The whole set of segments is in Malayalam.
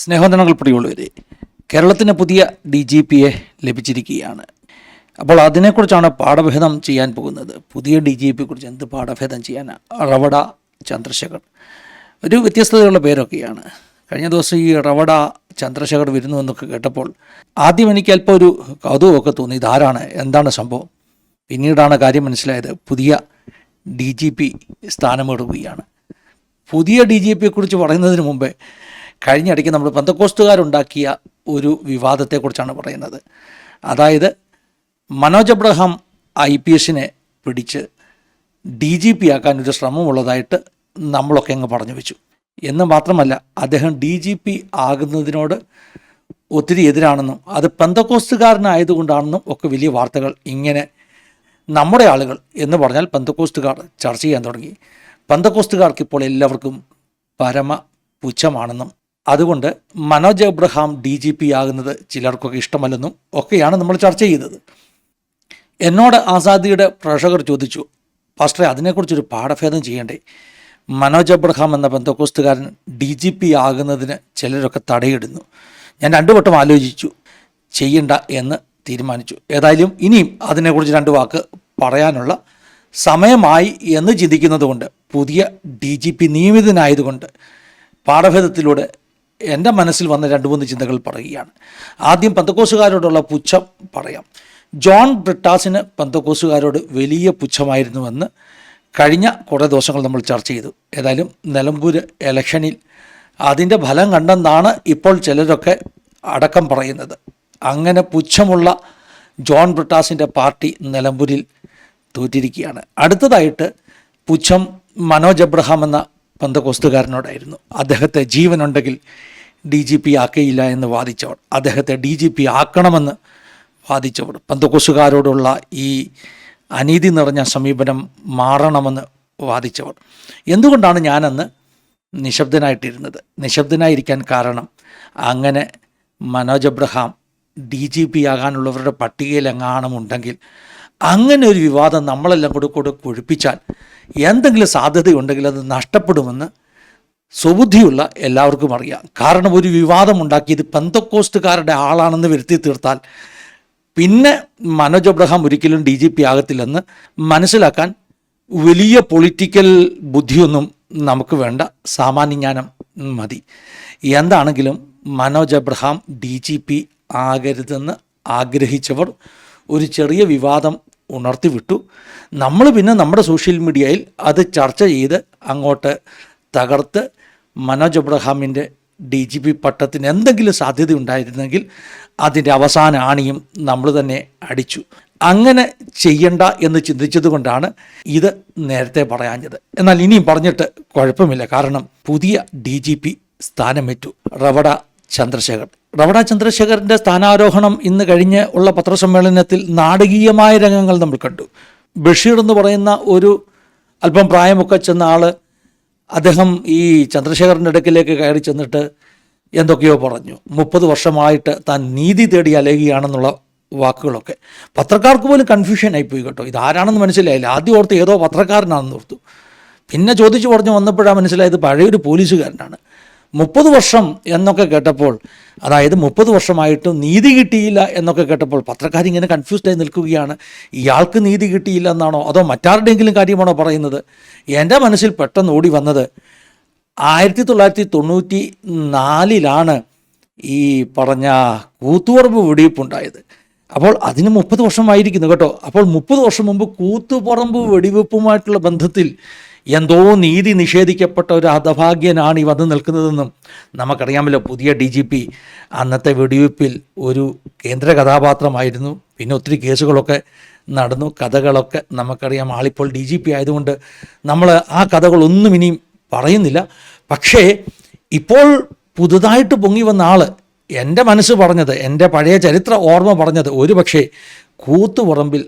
സ്നേഹവന്ദനങ്ങൾ പ്രിയമുള്ളവരെ കേരളത്തിന് പുതിയ ഡി ജി പിയെ ലഭിച്ചിരിക്കുകയാണ്. അപ്പോൾ അതിനെക്കുറിച്ചാണ് പാഠഭേദം ചെയ്യാൻ പോകുന്നത്. പുതിയ ഡി ജി പിയെ കുറിച്ച് എന്ത് പാഠഭേദം ചെയ്യാനാണ് റവട ചന്ദ്രശേഖർ? ഒരു വ്യത്യസ്തതയുള്ള പേരൊക്കെയാണ്. കഴിഞ്ഞ ദിവസം ഈ റവട ചന്ദ്രശേഖർ വരുന്നു എന്നൊക്കെ കേട്ടപ്പോൾ ആദ്യം എനിക്ക് അല്പം ഒരു കൗതുകമൊക്കെ തോന്നി. ഇതാരാണ്? എന്താണ് സംഭവം? പിന്നീടാണ് കാര്യം മനസ്സിലായത്. പുതിയ ഡി ജി പി സ്ഥാനമേറുകയാണ്. പുതിയ ഡി ജി പിയെക്കുറിച്ച് പറയുന്നതിന് മുമ്പേ കഴിഞ്ഞിടയ്ക്ക് നമ്മൾ പന്തക്കോസ്തുകാരുണ്ടാക്കിയ ഒരു വിവാദത്തെക്കുറിച്ചാണ് പറയുന്നത്. അതായത് മനോജ് അബ്രഹാം ഐ പി എസിനെ പിടിച്ച് ഡി ജി പി ആക്കാൻ ഒരു ശ്രമമുള്ളതായിട്ട് നമ്മളൊക്കെ അങ്ങ് പറഞ്ഞു വെച്ചു. എന്ന് മാത്രമല്ല അദ്ദേഹം ഡി ജി പി ആകുന്നതിനോട് ഒത്തിരി എതിരാണെന്നും അത് പന്തക്കോസ്റ്റുകാരനായതുകൊണ്ടാണെന്നും ഒക്കെ വലിയ വാർത്തകൾ ഇങ്ങനെ നമ്മുടെ ആളുകൾ എന്ന് പറഞ്ഞാൽ പന്തക്കോസ്തുകാർ ചർച്ച ചെയ്യാൻ തുടങ്ങി. പന്തക്കോസ്തുകാർക്ക് ഇപ്പോൾ എല്ലാവർക്കും പരമ പുച്ഛമാണെന്നും അതുകൊണ്ട് Manoj Abraham D G P ആകുന്നത് ചിലർക്കൊക്കെ ഇഷ്ടമല്ലെന്നും ഒക്കെയാണ് നമ്മൾ ചർച്ച ചെയ്തത്. എന്നോട് ആസാദിയുടെ പ്രേക്ഷകർ ചോദിച്ചു പാസ്റ്ററെ അതിനെക്കുറിച്ചൊരു പാഠഭേദം ചെയ്യണ്ടേ? മനോജ് എബ്രഹാം എന്ന ബന്ധക്കോസ്തുകാരൻ ഡി ജി പി ആകുന്നതിന് ചിലരൊക്കെ തടയിടുന്നു. ഞാൻ രണ്ടു വട്ടം ആലോചിച്ചു ചെയ്യണ്ട എന്ന് തീരുമാനിച്ചു. ഏതായാലും ഇനിയും അതിനെക്കുറിച്ച് രണ്ട് വാക്ക് പറയാനുള്ള സമയമായി എന്ന് ചിന്തിക്കുന്നതുകൊണ്ട് പുതിയ ഡി ജി പി നിയമിതനായതുകൊണ്ട് പാഠഭേദത്തിലൂടെ എന്റെ മനസ്സിൽ വന്ന രണ്ട് മൂന്ന് ചിന്തകൾ പറയുകയാണ്. ആദ്യം പന്തക്കോസുകാരോടുള്ള പുച്ഛം പറയാം. ജോൺ ബ്രിട്ടാസിന് പന്തക്കോസുകാരോട് വലിയ പുച്ഛമായിരുന്നുവെന്ന് കഴിഞ്ഞ കുറേ ദിവസങ്ങൾ നമ്മൾ ചർച്ച ചെയ്തു. ഏതായാലും നിലമ്പൂർ ഇലക്ഷനിൽ അതിന്റെ ഫലം കണ്ടെന്നാണ് ഇപ്പോൾ ചിലരൊക്കെ അടക്കം പറയുന്നത്. അങ്ങനെ പുച്ഛമുള്ള ജോൺ ബ്രിട്ടാസിന്റെ പാർട്ടി നിലമ്പൂരിൽ തോറ്റിരിക്കുകയാണ്. അടുത്തതായിട്ട് പുച്ഛം മനോജ് എബ്രഹാം എന്ന പന്തകോസ്തുകാരനോടായിരുന്നു അദ്ദേഹത്തെ ജീവനുണ്ടെങ്കിൽ ഡി ജി പി ആക്കിയില്ല എന്ന് വാദിച്ചവർ അദ്ദേഹത്തെ ഡി ജി പി ആക്കണമെന്ന് വാദിച്ചവർ പന്തകോസുകാരോടുള്ള ഈ അനീതി നിറഞ്ഞ സമീപനം മാറണമെന്ന് വാദിച്ചവർ എന്തുകൊണ്ടാണ് ഞാനന്ന് നിശബ്ദനായിട്ടിരുന്നത്? നിശബ്ദനായിരിക്കാൻ കാരണം അങ്ങനെ Manoj Abraham D G P ആകാനുള്ളവരുടെ ഉണ്ടെങ്കിൽ അങ്ങനെ ഒരു വിവാദം നമ്മളെല്ലാം കൂടെ കൂടെ കൊഴുപ്പിച്ചാൽ എന്തെങ്കിലും സാധ്യതയുണ്ടെങ്കിൽ അത് നഷ്ടപ്പെടുമെന്ന് സുബുദ്ധിയുള്ള എല്ലാവർക്കും അറിയാം. കാരണം ഒരു വിവാദം ഉണ്ടാക്കിയത് പെന്തക്കോസ്റ്റുകാരുടെ ആളാണെന്ന് വരുത്തി തീർത്താൽ പിന്നെ മനോജ് അബ്രഹാം ഒരിക്കലും ഡി ജി പി ആകത്തില്ലെന്ന് മനസ്സിലാക്കാൻ വലിയ പൊളിറ്റിക്കൽ ബുദ്ധിയൊന്നും നമുക്ക് വേണ്ട. സാമാന്യജ്ഞാനം മതി. എന്താണെങ്കിലും Manoj Abraham D G P ആകരുതെന്ന് ആഗ്രഹിച്ചവർ ഒരു ചെറിയ വിവാദം ഉണർത്തിവിട്ടു. നമ്മൾ പിന്നെ നമ്മുടെ സോഷ്യൽ മീഡിയയിൽ അത് ചർച്ച ചെയ്ത് അങ്ങോട്ട് തകർത്ത് മനോജ് അബ്രഹാമിന്റെ ഡി ജി പി പട്ടത്തിന് എന്തെങ്കിലും സാധ്യത ഉണ്ടായിരുന്നെങ്കിൽ അതിന്റെ അവസാന ആണിയും നമ്മൾ തന്നെ അടിച്ചു. അങ്ങനെ ചെയ്യണ്ട എന്ന് ചിന്തിച്ചത് കൊണ്ടാണ് ഇത് നേരത്തെ പറയാഞ്ഞത്. എന്നാൽ ഇനിയും പറഞ്ഞിട്ട് കുഴപ്പമില്ല. കാരണം പുതിയ ഡി ജി പി സ്ഥാനമേറ്റു റവട ചന്ദ്രശേഖർ റവട ചന്ദ്രശേഖരന്റെ സ്ഥാനാരോഹണം ഇന്ന് കഴിഞ്ഞ് ഉള്ള പത്രസമ്മേളനത്തിൽ നാടകീയമായ രംഗങ്ങൾ നമ്മൾ കണ്ടു. ബഷീർ എന്ന് പറയുന്ന ഒരു അല്പം പ്രായമൊക്കെ ചെന്ന ആൾ അദ്ദേഹം ഈ ചന്ദ്രശേഖരന്റെ അടുക്കിലേക്ക് കയറി ചെന്നിട്ട് എന്തൊക്കെയോ പറഞ്ഞു. മുപ്പത് വർഷമായിട്ട് താൻ നീതി തേടി അലയുകയാണെന്നുള്ള വാക്കുകളൊക്കെ. പത്രക്കാർക്ക് പോലും കൺഫ്യൂഷൻ ആയിപ്പോയി കേട്ടോ. ഇതാരാണെന്ന് മനസ്സിലായില്ല. ആദ്യം ഓർത്ത് ഏതോ പത്രക്കാരനാണെന്ന് ഓർത്തു. പിന്നെ ചോദിച്ചു പറഞ്ഞു വന്നപ്പോഴാണ് മനസ്സിലായത് പഴയൊരു പോലീസുകാരനാണ്. മുപ്പത് വർഷം എന്നൊക്കെ കേട്ടപ്പോൾ അതായത് മുപ്പത് വർഷമായിട്ടും നീതി കിട്ടിയില്ല എന്നൊക്കെ കേട്ടപ്പോൾ പത്രക്കാരിങ്ങനെ കൺഫ്യൂസ്ഡ് ആയി നിൽക്കുകയാണ്. ഇയാൾക്ക് നീതി കിട്ടിയില്ല എന്നാണോ അതോ മറ്റാരുടെയെങ്കിലും കാര്യമാണോ പറയുന്നത്? എന്റെ മനസ്സിൽ പെട്ടെന്ന് ഓടി വന്നത് ആയിരത്തി തൊള്ളായിരത്തി തൊണ്ണൂറ്റി നാലിലാണ് ഈ പറഞ്ഞ കൂത്തുപറമ്പ് വെടിവെപ്പുണ്ടായത്. അപ്പോൾ അതിന് മുപ്പത് വർഷമായിരിക്കുന്നു കേട്ടോ. അപ്പോൾ മുപ്പത് വർഷം മുമ്പ് കൂത്തുപറമ്പ് വെടിവെപ്പുമായിട്ടുള്ള ബന്ധത്തിൽ എന്തോ നീതി നിഷേധിക്കപ്പെട്ട ഒരു ഹതഭാഗ്യനാണ് ഈ വന്ന് നിൽക്കുന്നതെന്നും നമുക്കറിയാമല്ലോ പുതിയ ഡി ജി പി അന്നത്തെ വെടിവയ്പ്പിൽ ഒരു കേന്ദ്ര കഥാപാത്രമായിരുന്നു. പിന്നെ ഒത്തിരി കേസുകളൊക്കെ നടന്നു കഥകളൊക്കെ നമുക്കറിയാം. ആളിപ്പോൾ ഡി ജി പി ആയതുകൊണ്ട് നമ്മൾ ആ കഥകളൊന്നും ഇനിയും പറയുന്നില്ല. പക്ഷേ ഇപ്പോൾ പുതുതായിട്ട് പൊങ്ങി വന്ന ആൾ എന്റെ മനസ്സ് പറഞ്ഞത് എന്റെ പഴയ ചരിത്ര ഓർമ്മ പറഞ്ഞത് ഒരു പക്ഷേ കൂത്തുപറമ്പിൽ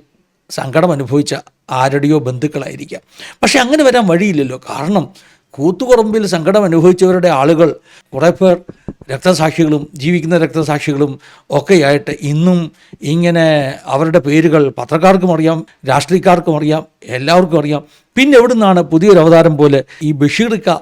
സങ്കടം അനുഭവിച്ച ആരുടെയോ ബന്ധുക്കളായിരിക്കാം. പക്ഷെ അങ്ങനെ വരാൻ വഴിയില്ലല്ലോ. കാരണം കൂത്തുപറമ്പിൽ സങ്കടം അനുഭവിച്ചവരുടെ ആളുകൾ കുറേ പേർ രക്തസാക്ഷികളും ജീവിക്കുന്ന രക്തസാക്ഷികളും ഒക്കെയായിട്ട് ഇന്നും ഇങ്ങനെ അവരുടെ പേരുകൾ പത്രക്കാർക്കും അറിയാം രാഷ്ട്രീയക്കാർക്കും അറിയാം എല്ലാവർക്കും അറിയാം. പിന്നെ എവിടെ നിന്നാണ് പുതിയൊരു അവതാരം പോലെ ഈ ബഷീർക്ക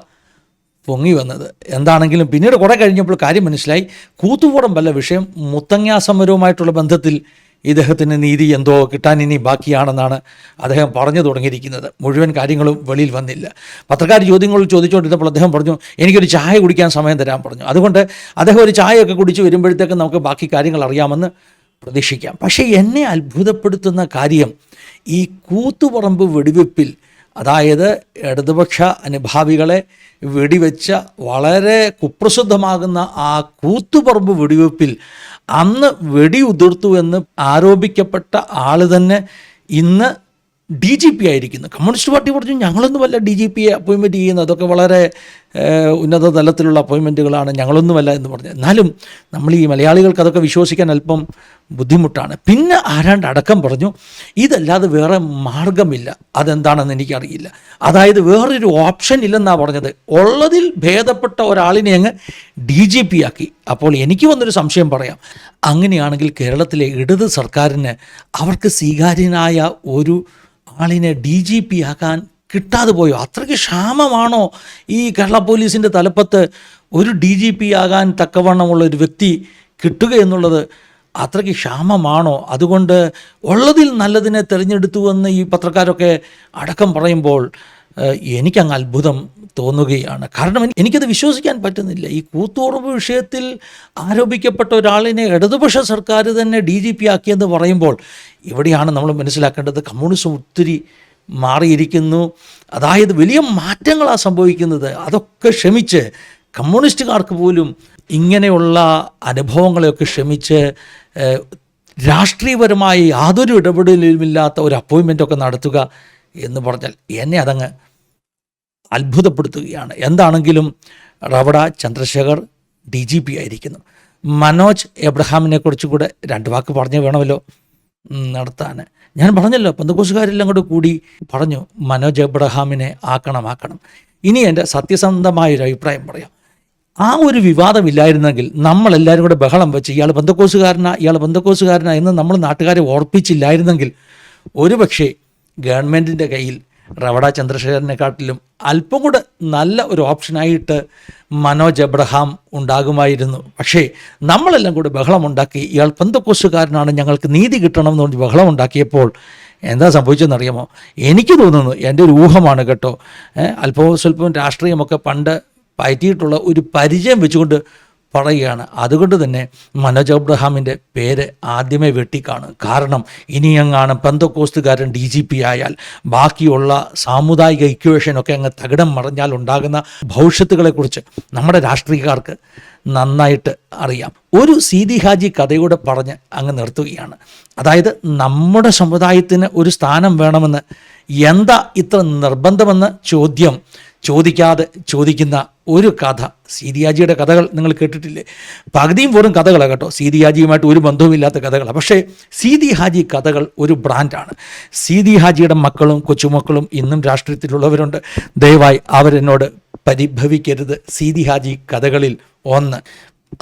പൊങ്ങി വന്നത്? എന്താണെങ്കിലും പിന്നീട് കുറേ കഴിഞ്ഞപ്പോൾ കാര്യം മനസ്സിലായി. കൂത്തുപുറം വല്ല വിഷയം മുത്തങ്ങാ സമരവുമായിട്ടുള്ള ബന്ധത്തിൽ ഇദ്ദേഹത്തിന് നീതി എന്തോ കിട്ടാൻ ഇനി ബാക്കിയാണെന്നാണ് അദ്ദേഹം പറഞ്ഞു തുടങ്ങിയിരിക്കുന്നത്. മുഴുവൻ കാര്യങ്ങളും വെളിയിൽ വന്നില്ല. പത്രക്കാർ ചോദ്യങ്ങൾ ചോദിച്ചുകൊണ്ടിരുന്നപ്പോൾ അദ്ദേഹം പറഞ്ഞു എനിക്കൊരു ചായ കുടിക്കാൻ സമയം തരാൻ പറഞ്ഞു. അതുകൊണ്ട് അദ്ദേഹം ഒരു ചായയൊക്കെ കുടിച്ച് വരുമ്പോഴത്തേക്ക് നമുക്ക് ബാക്കി കാര്യങ്ങൾ അറിയാമെന്ന് പ്രതീക്ഷിക്കാം. പക്ഷേ എന്നെ അത്ഭുതപ്പെടുത്തുന്ന കാര്യം ഈ കൂത്തുപറമ്പ് വെടിവെപ്പിൽ അതായത് ഇടതുപക്ഷ അനുഭാവികളെ വെടിവെച്ച വളരെ കുപ്രസിദ്ധമാകുന്ന ആ കൂത്തുപറമ്പ് വെടിവെപ്പിൽ അന്ന് വെടി ഉതിർത്തു എന്ന് ആരോപിക്കപ്പെട്ട ആൾ തന്നെ ഇന്ന് ഡി ജി പി ആയിരിക്കുന്നു. കമ്മ്യൂണിസ്റ്റ് പാർട്ടി പറഞ്ഞു ഞങ്ങളൊന്നുമല്ല ഡി ജി പിയെ അപ്പോയിൻമെന്റ് ചെയ്യുന്നത്. അതൊക്കെ വളരെ ഉന്നത തലത്തിലുള്ള അപ്പോയിൻമെന്റുകളാണ് ഞങ്ങളൊന്നുമല്ല എന്ന് പറഞ്ഞു എന്നാലും നമ്മൾ ഈ മലയാളികൾക്ക് അതൊക്കെ വിശ്വസിക്കാൻ അല്പം ബുദ്ധിമുട്ടാണ്. പിന്നെ ആരാണ്ട് അടക്കം പറഞ്ഞു ഇതല്ലാതെ വേറെ മാർഗമില്ല. അതെന്താണെന്ന് എനിക്കറിയില്ല. അതായത് വേറൊരു ഓപ്ഷൻ ഇല്ലെന്നാണ് പറഞ്ഞത്. ഉള്ളതിൽ ഭേദപ്പെട്ട ഒരാളിനെ അങ്ങ് ഡി ജി പി ആക്കി. അപ്പോൾ എനിക്ക് വന്നൊരു സംശയം പറയാം. അങ്ങനെയാണെങ്കിൽ കേരളത്തിലെ ഇടത് സർക്കാരിന് അവർക്ക് സ്വീകാര്യനായ ഒരു ആളിനെ ഡി ജി പി ആക്കാൻ കിട്ടാതെ പോയോ? അത്രയ്ക്ക് ക്ഷാമമാണോ ഈ കേരള പോലീസിന്റെ തലപ്പത്ത് ഒരു ഡി ജി പി ആകാൻ തക്കവണ്ണമുള്ള ഒരു വ്യക്തി കിട്ടുക എന്നുള്ളത് അത്രയ്ക്ക് ക്ഷാമമാണോ? അതുകൊണ്ട് ഉള്ളതിൽ നല്ലതിനെ തിരഞ്ഞെടുത്തു എന്ന് ഈ പത്രക്കാരൊക്കെ അടക്കം പറയുമ്പോൾ എനിക്കങ്ങ് അത്ഭുതം തോന്നുകയാണ്. കാരണം എനി- എനിക്കത് വിശ്വസിക്കാൻ പറ്റുന്നില്ല. ഈ കൂത്തുറവ് വിഷയത്തിൽ ആരോപിക്കപ്പെട്ട ഒരാളിനെ ഇടതുപക്ഷ സർക്കാർ തന്നെ ഡി ജി പി ആക്കിയെന്ന് പറയുമ്പോൾ ഇവിടെയാണ് നമ്മൾ മനസ്സിലാക്കേണ്ടത് കമ്മ്യൂണിസം ഒത്തിരി മാറിയിരിക്കുന്നു. അതായത് വലിയ മാറ്റങ്ങളാണ് സംഭവിക്കുന്നത്. അതൊക്കെ ക്ഷമിച്ച് കമ്മ്യൂണിസ്റ്റുകാർക്ക് പോലും ഇങ്ങനെയുള്ള അനുഭവങ്ങളെയൊക്കെ ക്ഷമിച്ച് രാഷ്ട്രീയപരമായി യാതൊരു ഇടപെടലുമില്ലാത്ത ഒരു അപ്പോയിൻമെന്റ് ഒക്കെ നടത്തുക എന്ന് പറഞ്ഞാൽ എന്നെ അതങ്ങ് അത്ഭുതപ്പെടുത്തുകയാണ്. എന്താണെങ്കിലും Ravada Chandrasekhar D G P ആയിരിക്കുന്നു. മനോജ് എബ്രഹാമിനെ കുറിച്ച് കൂടെ രണ്ട് വാക്ക് പറഞ്ഞു വേണമല്ലോ. നടത്താൻ ഞാൻ പറഞ്ഞല്ലോ പന്തക്കോസുകാരെല്ലാം കൂടെ കൂടി പറഞ്ഞു മനോജ് എബ്രഹാമിനെ ആക്കണം ആക്കണം ഇനി എന്റെ സത്യസന്ധമായൊരു അഭിപ്രായം പറയാം. ആ ഒരു വിവാദമില്ലായിരുന്നെങ്കിൽ നമ്മളെല്ലാവരും കൂടെ ബഹളം വെച്ച് ഇയാൾ ബന്ധക്കോസുകാരനാ ഇയാൾ ബന്ധക്കോസുകാരനാ എന്ന് നമ്മൾ നാട്ടുകാരെ ഓർപ്പിച്ചില്ലായിരുന്നെങ്കിൽ ഒരുപക്ഷെ ഗവൺമെന്റിന്റെ കയ്യിൽ റവട ചന്ദ്രശേഖരനെക്കാട്ടിലും അല്പം കൂടെ നല്ല ഒരു ഓപ്ഷനായിട്ട് മനോജ് എബ്രഹാം ഉണ്ടാകുമായിരുന്നു. പക്ഷേ നമ്മളെല്ലാം കൂടെ ബഹളമുണ്ടാക്കി ഇയാൾ പന്തക്കോസുകാരനാണ് ഞങ്ങൾക്ക് നീതി കിട്ടണം എന്ന് പറഞ്ഞ് ബഹളം ഉണ്ടാക്കിയപ്പോൾ എന്താ സംഭവിച്ചതെന്നറിയാമോ എനിക്ക് തോന്നുന്നു എന്റെ ഒരു ഊഹമാണ് കേട്ടോ. അല്പം സ്വല്പവും രാഷ്ട്രീയമൊക്കെ പണ്ട് പയറ്റിയിട്ടുള്ള ഒരു പരിചയം വെച്ചുകൊണ്ട് പറയുകയാണ്. അതുകൊണ്ട് തന്നെ മനോജ് അബ്രഹാമിന്റെ പേര് ആദ്യമേ വെട്ടിക്കാണും. കാരണം ഇനിയങ്ങാണ് പന്തക്കോസ്തുകാരൻ ഡി ജി പി ആയാൽ ബാക്കിയുള്ള സാമുദായിക ഇക്വേഷനൊക്കെ അങ്ങ് തകിടം മറിഞ്ഞാൽ ഉണ്ടാകുന്ന ഭവിഷ്യത്തുകളെക്കുറിച്ച് നമ്മുടെ രാഷ്ട്രീയക്കാർക്ക് നന്നായിട്ട് അറിയാം. ഒരു സീതി ഹാജി കഥയൂടെ പറഞ്ഞ് അങ്ങ് നിർത്തുകയാണ്. അതായത് നമ്മുടെ സമുദായത്തിന് ഒരു സ്ഥാനം വേണമെന്ന് എന്താ ഇത്ര നിർബന്ധമെന്ന ചോദ്യം ചോദിക്കാതെ ചോദിക്കുന്ന ഒരു കഥ. സീതിയാജിയുടെ കഥകൾ നിങ്ങൾ കേട്ടിട്ടില്ലേ? പകുതിയും വെറും കഥകളാണ് കേട്ടോ. സീതിയാജിയുമായിട്ട് ഒരു ബന്ധവുമില്ലാത്ത കഥകളാണ് പക്ഷേ സീതി ഹാജി കഥകൾ ഒരു ബ്രാൻഡാണ്. സീതി ഹാജിയുടെ മക്കളും കൊച്ചുമക്കളും ഇന്നും രാഷ്ട്രീയത്തിലുള്ളവരുണ്ട്. ദയവായി അവരെന്നോട് പരിഭവിക്കരുത്. സീതി ഹാജി കഥകളിൽ ഒന്ന്.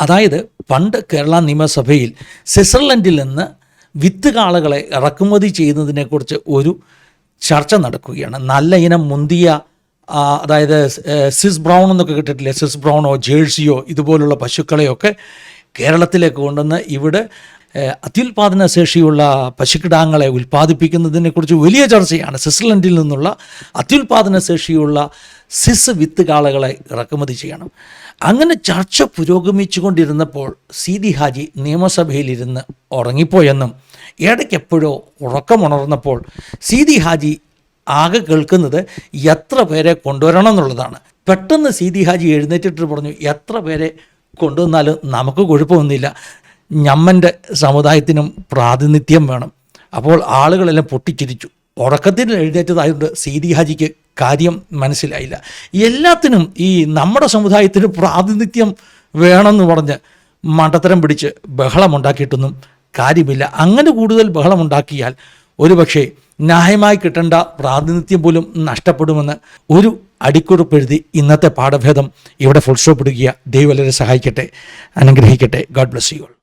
അതായത് പണ്ട് കേരള നിയമസഭയിൽ സ്വിറ്റ്സർലൻഡിൽ നിന്ന് വിത്ത് കാളകളെ ഇറക്കുമതി ചെയ്യുന്നതിനെക്കുറിച്ച് ഒരു ചർച്ച നടക്കുകയാണ്. നല്ല ഇനം മുന്തിയ അതായത് സിസ് ബ്രൗൺ എന്നൊക്കെ കിട്ടിയിട്ടില്ലേ സിസ് ബ്രൗണോ ജേഴ്സിയോ ഇതുപോലുള്ള പശുക്കളെയൊക്കെ കേരളത്തിലേക്ക് കൊണ്ടുവന്ന് ഇവിടെ അത്യുൽപാദന ശേഷിയുള്ള പശുക്കിടാങ്ങളെ ഉൽപ്പാദിപ്പിക്കുന്നതിനെക്കുറിച്ച് വലിയ ചർച്ചയാണ്. സ്വിറ്റ്സർലൻഡിൽ നിന്നുള്ള അത്യുൽപാദന ശേഷിയുള്ള സിസ് വിത്ത് കാളകളെ ഇറക്കുമതി ചെയ്യണം. അങ്ങനെ ചർച്ച പുരോഗമിച്ചുകൊണ്ടിരുന്നപ്പോൾ സീതി ഹാജി നിയമസഭയിലിരുന്ന് ഉറങ്ങിപ്പോയെന്നും ഇടയ്ക്കെപ്പോഴോ ഉറക്കമുണർന്നപ്പോൾ സീതി ഹാജി ആകെ കേൾക്കുന്നത് എത്ര പേരെ കൊണ്ടുവരണം എന്നുള്ളതാണ്. പെട്ടെന്ന് സീതി ഹാജി എഴുന്നേറ്റിട്ട് പറഞ്ഞു എത്ര പേരെ കൊണ്ടുവന്നാലും നമുക്ക് കുഴപ്പമൊന്നുമില്ല. ഞമ്മന്റെ സമുദായത്തിനും പ്രാതിനിധ്യം വേണം. അപ്പോൾ ആളുകളെല്ലാം പൊട്ടിച്ചിരിച്ചു. ഉറക്കത്തിൽ എഴുന്നേറ്റതായതുകൊണ്ട് സീതി ഹാജിക്ക് കാര്യം മനസ്സിലായില്ല. എല്ലാത്തിനും ഈ നമ്മുടെ സമുദായത്തിന് പ്രാതിനിധ്യം വേണമെന്ന് പറഞ്ഞ് മണ്ടത്തരം പിടിച്ച് ബഹളമുണ്ടാക്കിയിട്ടൊന്നും കാര്യമില്ല. അങ്ങനെ കൂടുതൽ ബഹളമുണ്ടാക്കിയാൽ ഒരുപക്ഷെ ന്യായമായി കിട്ടേണ്ട പ്രാതിനിധ്യം പോലും നഷ്ടപ്പെടുമെന്ന് ഒരു അടിക്കുറിപ്പ് എഴുതി ഇന്നത്തെ പാഠഭേദം ഇവിടെ ഫുൾ സ്റ്റോപ്പ് ഇടുകയാണ് ദൈവം സഹായിക്കട്ടെ. അനുഗ്രഹിക്കട്ടെ. God bless you